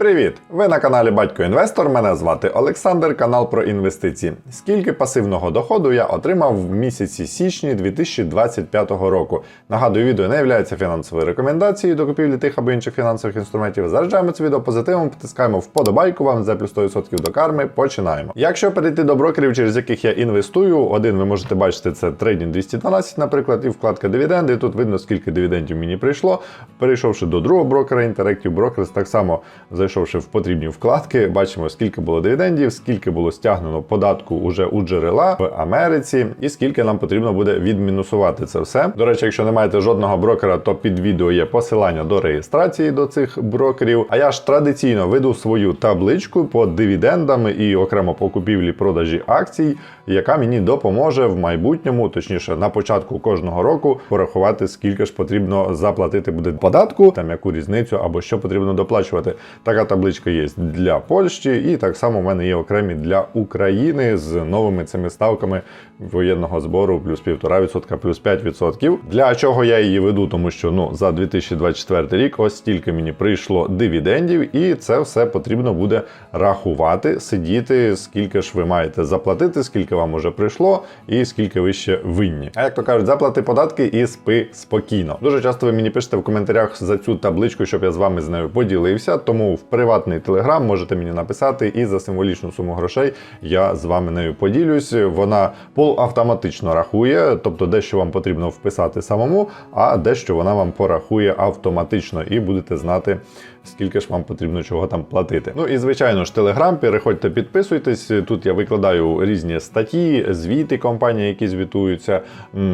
Привіт! Ви на каналі Батько Інвестор. Мене звати Олександр, канал про інвестиції. Скільки пасивного доходу я отримав в місяці січні 2025 року. Нагадую, відео не є фінансовою рекомендацією до купівлі тих або інших фінансових інструментів. Заряджаємо це відео позитивом, потискаємо вподобайку вам за плюс 100% до карми. Починаємо. Якщо перейти до брокерів, через яких я інвестую, один ви можете бачити це Trading 212, наприклад, і вкладка дивіденди. Тут видно, скільки дивідендів мені прийшло. Перейшовши до другого брокера, Interactive Brokers, так само зайшовши в потрібні вкладки, бачимо, скільки було дивідендів, скільки було стягнено податку уже у джерела в Америці, і скільки нам потрібно буде відмінусувати це все. До речі, якщо не маєте жодного брокера, то під відео є посилання до реєстрації до цих брокерів. А я ж традиційно веду свою табличку по дивідендам і окремо по купівлі продажі акцій, яка мені допоможе в майбутньому, точніше на початку кожного року, порахувати, скільки ж потрібно заплатити буде податку, там яку різницю або що потрібно доплачувати. Така табличка є для Польщі, і так само в мене є окремі для України з новими цими ставками воєнного збору плюс 1,5%, плюс 5%. Для чого я її веду? Тому що ну за 2024 рік ось стільки мені прийшло дивідендів, і це все потрібно буде рахувати, сидіти, скільки ж ви маєте заплатити, скільки вам уже прийшло, і скільки ви ще винні. А як то кажуть, заплати податки і спи спокійно. Дуже часто ви мені пишете в коментарях за цю табличку, щоб я з вами з нею поділився. Тому в приватний телеграм можете мені написати, і за символічну суму грошей я з вами нею поділюсь. Вона полуавтоматично рахує, тобто дещо вам потрібно вписати самому, а дещо вона вам порахує автоматично, і будете знати. Скільки ж вам потрібно чого там платити. Ну і звичайно ж, Телеграм, переходьте, підписуйтесь. Тут я викладаю різні статті, звіти компанії, які звітуються,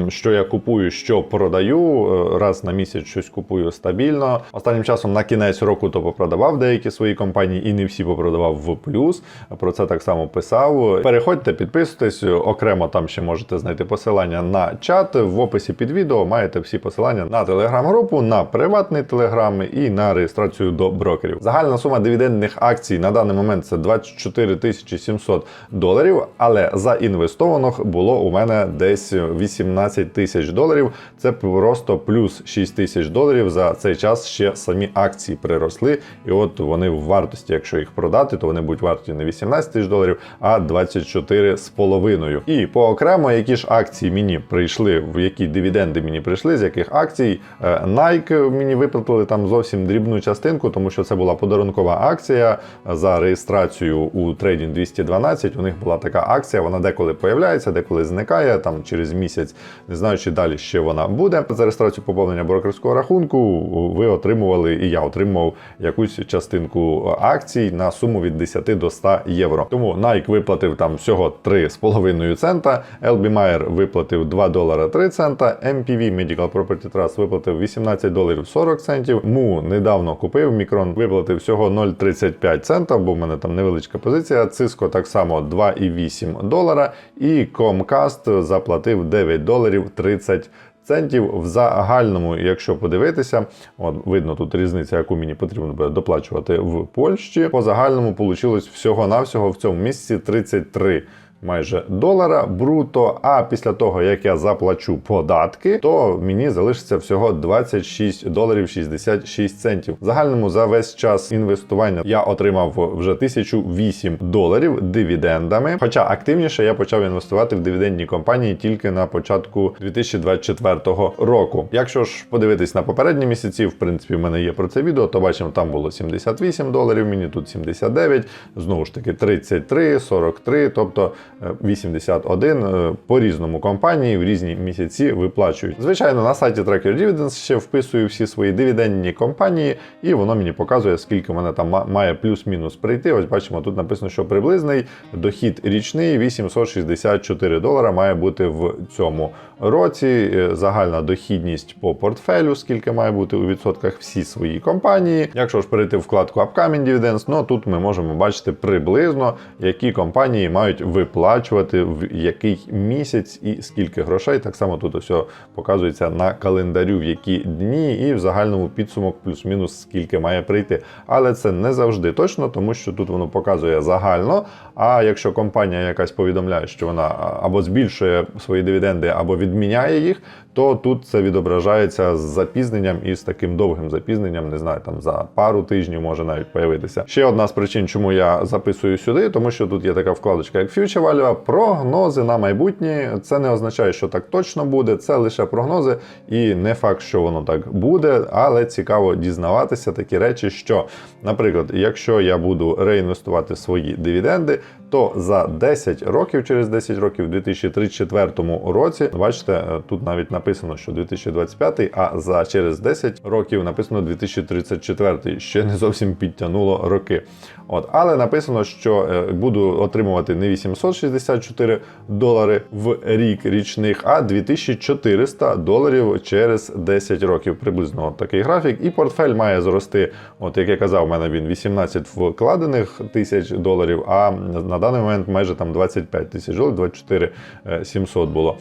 що я купую, що продаю. Е, Раз на місяць щось купую стабільно. Останнім часом на кінець року то попродавав деякі свої компанії, і не всі попродавав в плюс. Про це так само писав. Переходьте, підписуйтесь. Окремо там ще можете знайти посилання на чат. В описі під відео маєте всі посилання на телеграм-групу, на приватний телеграм і на реєстрацію до брокерів. Загальна сума дивідендних акцій на даний момент це 24 тисячі 700 доларів, але заінвестованих було у мене десь 18 тисяч доларів. Це просто плюс 6 тисяч доларів. За цей час ще самі акції приросли. І от вони в вартості, якщо їх продати, то вони будуть варті не 18 тисяч доларів, а 24 з половиною. І поокремо, які ж акції мені прийшли, в які дивіденди мені прийшли, з яких акцій Е, Nike мені виплатили там зовсім дрібну частинку, тому що це була подарункова акція за реєстрацію у Trading 212. У них була така акція. Вона деколи появляється, деколи зникає. Там через місяць, не знаю, чи далі ще вона буде. За реєстрацію поповнення брокерського рахунку ви отримували, і я отримував якусь частинку акцій на суму від 10 до 100 євро. Тому Nike виплатив там всього 3,5 цента. LB Mayer виплатив 2 долара 3 цента. MPV Medical Property Trust виплатив 18 доларів 40 центів. Му недавно купив. Мікрон виплатив всього 0,35 цента, бо в мене там невеличка позиція. Cisco так само 2,8 долара. І Comcast заплатив 9 доларів 30 Центів в загальному, якщо подивитися, от видно тут різниця, яку мені потрібно буде доплачувати в Польщі. По загальному вийшло всього-навсього в цьому місяці 33 майже долара бруто. А після того, як я заплачу податки, то мені залишиться всього 26 доларів 66 центів. Загальному за весь час інвестування я отримав вже 1008 доларів дивідендами. Хоча активніше я почав інвестувати в дивідендні компанії тільки на початку 2024 року. Якщо ж подивитись на попередні місяці, в принципі, в мене є про це відео, то бачимо, там було 78 доларів, мені тут 79, знову ж таки 33, 43, тобто 81 е, по різному компанії в різні місяці виплачують. Звичайно, на сайті Tracker Dividends ще вписую всі свої дивідендні компанії, і воно мені показує, скільки мене там має плюс-мінус прийти. Ось бачимо, тут написано, що приблизний дохід річний 864 долара має бути в цьому році. Е, Загальна дохідність по портфелю, скільки має бути у відсотках всі свої компанії. Якщо ж перейти в вкладку Upcoming Dividends, ну тут ми можемо бачити приблизно, які компанії мають виплачувати в який місяць і скільки грошей. Так само тут все показується на календарю, в які дні, і в загальному підсумок плюс-мінус скільки має прийти. Але це не завжди точно, тому що тут воно показує загально. А якщо компанія якась повідомляє, що вона або збільшує свої дивіденди, або відміняє їх, то тут це відображається з запізненням і з таким довгим запізненням, не знаю, там за пару тижнів може навіть появитися. Ще одна з причин, чому я записую сюди, тому що тут є така вкладочка, як Future Value, прогнози на майбутнє. Це не означає, що так точно буде, це лише прогнози, і не факт, що воно так буде, але цікаво дізнаватися такі речі, що, наприклад, якщо я буду реінвестувати свої дивіденди, то за 10 років, через 10 років, у 2034 році, бачите, е, тут навіть написано, що 2025, а за через 10 років написано 2034, ще не зовсім підтягнуло роки. От, але написано, що е, буду отримувати не 864 долари в рік річних, а 2400 доларів через 10 років. Приблизно от такий графік. І портфель має зрости. От як я казав, у мене він 18 вкладених тисяч доларів, а на даний момент майже там 25 тисяч доларів, 24 700 було.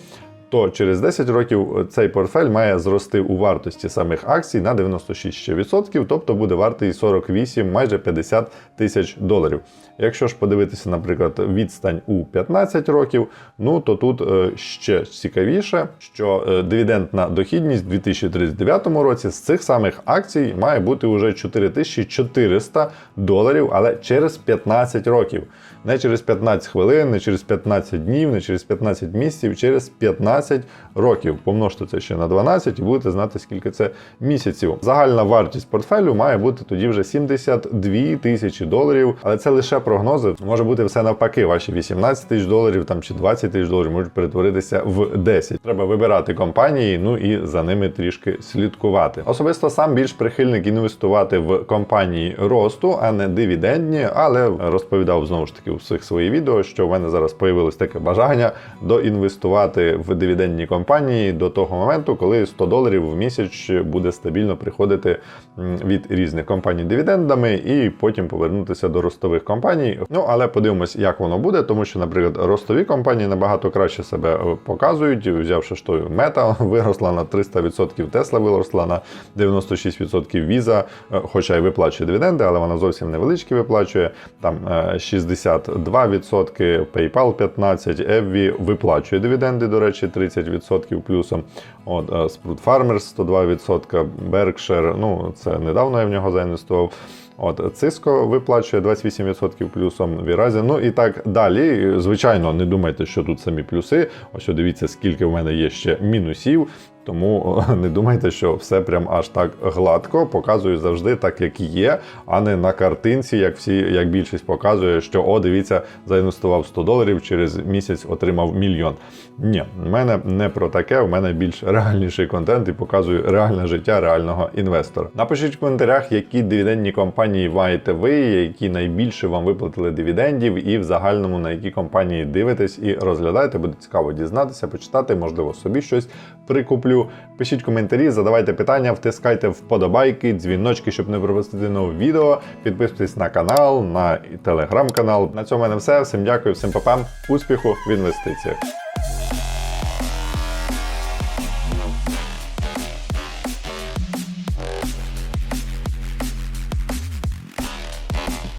То через 10 років цей портфель має зрости у вартості самих акцій на 96 ще відсотків, тобто буде вартий 48, майже 50 тисяч доларів. Якщо ж подивитися, наприклад, відстань у 15 років, ну то тут е, ще цікавіше, що е, дивідендна дохідність у 2039 році з цих самих акцій має бути уже 4400 доларів, але через 15 років. Не через 15 хвилин, не через 15 днів, не через 15 місяців, через 15 років. Помножте це ще на 12 і будете знати, скільки це місяців. Загальна вартість портфелю має бути тоді вже 72 тисячі доларів, але це лише прогнози. Може бути все навпаки. Ваші 18 тисяч доларів там чи 20 тисяч доларів можуть перетворитися в 10. Треба вибирати компанії, ну і за ними трішки слідкувати. Особисто сам більш прихильник інвестувати в компанії росту, а не дивідендні, але розповідав знову ж таки у всіх своїх відео, що в мене зараз появилось таке бажання доінвестувати в дивідендні компанії до того моменту, коли 100 доларів в місяць буде стабільно приходити від різних компаній дивідендами, і потім повернутися до ростових компаній. Ну але подивимось, як воно буде, тому що, наприклад, ростові компанії набагато краще себе е, показують, взявши що мета виросла на 300%, Тесла виросла на 96% Visa, е, хоча й виплачує дивіденди, але вона зовсім невеличкі виплачує. Там е, 60 2%, PayPal 15%, виплачує дивіденди, до речі, 30% плюсом. От, е, Sprout Farmers 102%, Berkshire, ну це недавно я в нього заінвестував. От, Cisco виплачує 28% плюсом Віразі. Ну і так далі. Звичайно, не думайте, що тут самі плюси. Ось дивіться, скільки в мене є ще мінусів. Тому не думайте, що все прям аж так гладко. Показую завжди так, як є, а не на картинці, як всі, як більшість показує, що о, дивіться, заінвестував 100 доларів, через місяць отримав мільйон. Ні, в мене не про таке, в мене більш реальніший контент і показую реальне життя реального інвестора. Напишіть в коментарях, які дивідендні компанії маєте ви, які найбільше вам виплатили дивідендів, і в загальному на які компанії дивитесь і розглядаєте. Буде цікаво дізнатися, почитати, можливо, собі щось прикуплю. Пишіть коментарі, задавайте питання, втискайте вподобайки, дзвіночки, щоб не пропустити нове відео. Підписуйтесь на канал, на телеграм-канал. На цьому в мене все. Всім дякую, всім папам, успіху в інвестиціях.